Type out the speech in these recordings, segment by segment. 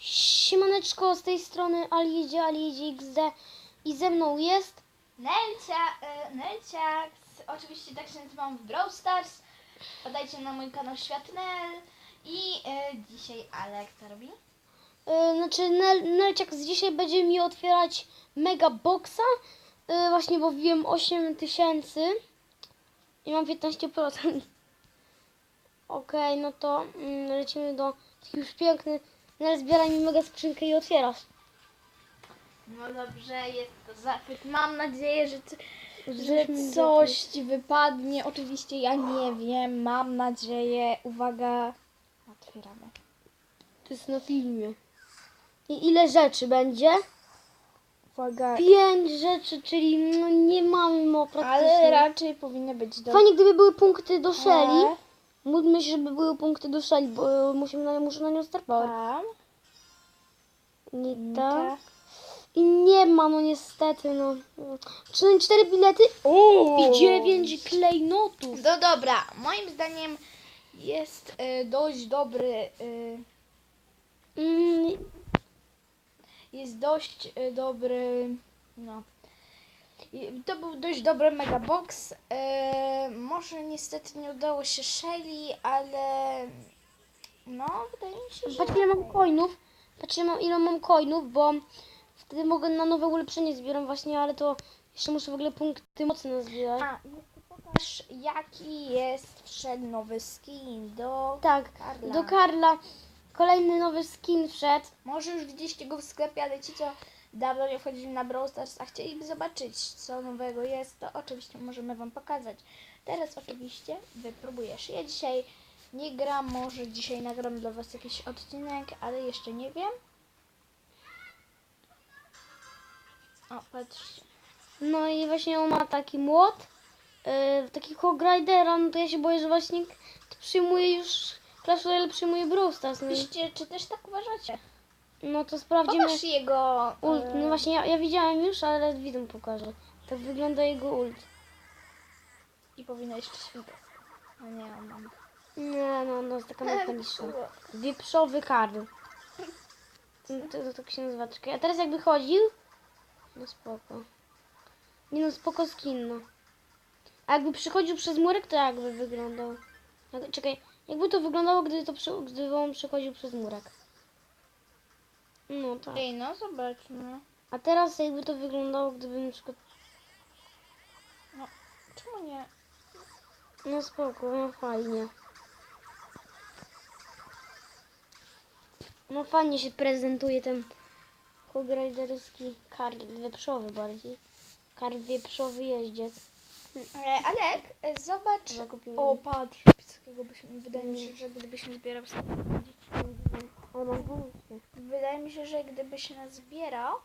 Siemaneczko, z tej strony Alidzie, Alidzie XD i ze mną jest... Nelcia, y, Nelciak, oczywiście tak się nazywam w Brawl Stars. Podajcie na mój kanał Światnel. I y, dzisiaj Alek co robi? Yy, znaczy Nel, Nelciak z dzisiaj będzie mi otwierać Mega Boxa. Właśnie, bo wbiłem 8 tysięcy i mam 15%. Okej, no to mm, lecimy do... Taki już piękny. Nel, zbieraj mi mega skrzynkę i otwierasz. No dobrze, jest to zachwyt. Mam nadzieję, że, c- że Żeśmy coś ci wypadnie. Oczywiście ja nie wiem, mam nadzieję. Uwaga, otwieramy. To jest na filmie. I ile rzeczy będzie? Uwaga, Pięć rzeczy, czyli no nie mamy mo praktycznie. ale raczej powinny być do... Fajnie, gdyby były punkty do Shelly. Ale- Módlmy się, żeby były punkty do Shelly, bo musimy na, muszę na nią starpować. Tam. Nie Tak. tak. I nie ma, no niestety, no. Czy cztery bilety i dziewięć klejnotów. No dobra, moim zdaniem jest y, dość dobry. Y, Mm, jest dość y, dobry. No. I To był dość dobry megabox. Y, może niestety nie udało się Shelly, ale. No, wydaje mi się, że. patrz ile mam coinów. Patrz ile mam, ile mam coinów, bo wtedy mogę na nowe ulepszenie zbieram właśnie, ale to jeszcze muszę w ogóle punkty mocne zbierać. A, pokaż, jaki jest wszedł nowy skin do. Tak, Karla. do Karla. Kolejny nowy skin wszedł. Może już widzieliście go w sklepie, ale ci, co dawno nie wchodzili na Brawl Stars, a chcieliby zobaczyć, co nowego jest, to oczywiście możemy Wam pokazać. Teraz oczywiście wypróbujesz. Ja dzisiaj nie gram, może dzisiaj nagram dla Was jakiś odcinek, ale jeszcze nie wiem. O, patrzcie. No i właśnie on ma taki młot, yy, takiego Grindera, no to ja się boję, że właśnie to przyjmuje już Clash Royale przyjmuje Brawl Stars. No, Piszcie, czy też tak uważacie? No to sprawdzimy Pokaż jego... ult. No właśnie ja, ja widziałem już, ale widzę pokażę. Tak wygląda jego ult. I powinno jeszcze świnkę. No nie, mam. Nie no, no jest taka mechaniczna. Wieprzowy Karl. To, to, to tak się nazywa. Czekaj, a teraz jakby chodził? No spoko. Nie no, spoko skin, no. A jakby przychodził przez murek, to jakby wyglądał? Jak, czekaj, jakby to wyglądało, gdy to przy, gdy on przechodził przez murek? No tak. Ej, no zobaczmy. A teraz jakby to wyglądało, gdyby na przykład... Czemu nie? No spoko, no fajnie. No fajnie się prezentuje ten kograjderski kar wieprzowy bardziej. Kar wieprzowy jeździec. E, Alek, e, zobacz. Zakupiłem. O, patrz, byśmy, wydaje mi się, że gdybyśmy zbierał O, właśnie. Wydaje mi się, że gdybyś nazbierał,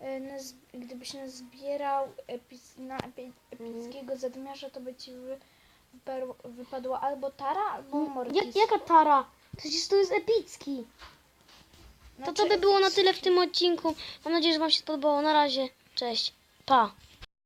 e, naz, gdybyś nazbierał epic, na epi, epickiego zadmiarza, to by ci wy, wyparł, wypadła albo Tara, albo Mortis. Jak, jaka tara? Przecież to jest epicki. To Znaczy, to by było na tyle w tym odcinku. Mam nadzieję, że Wam się spodobało. Na razie. Cześć. Pa.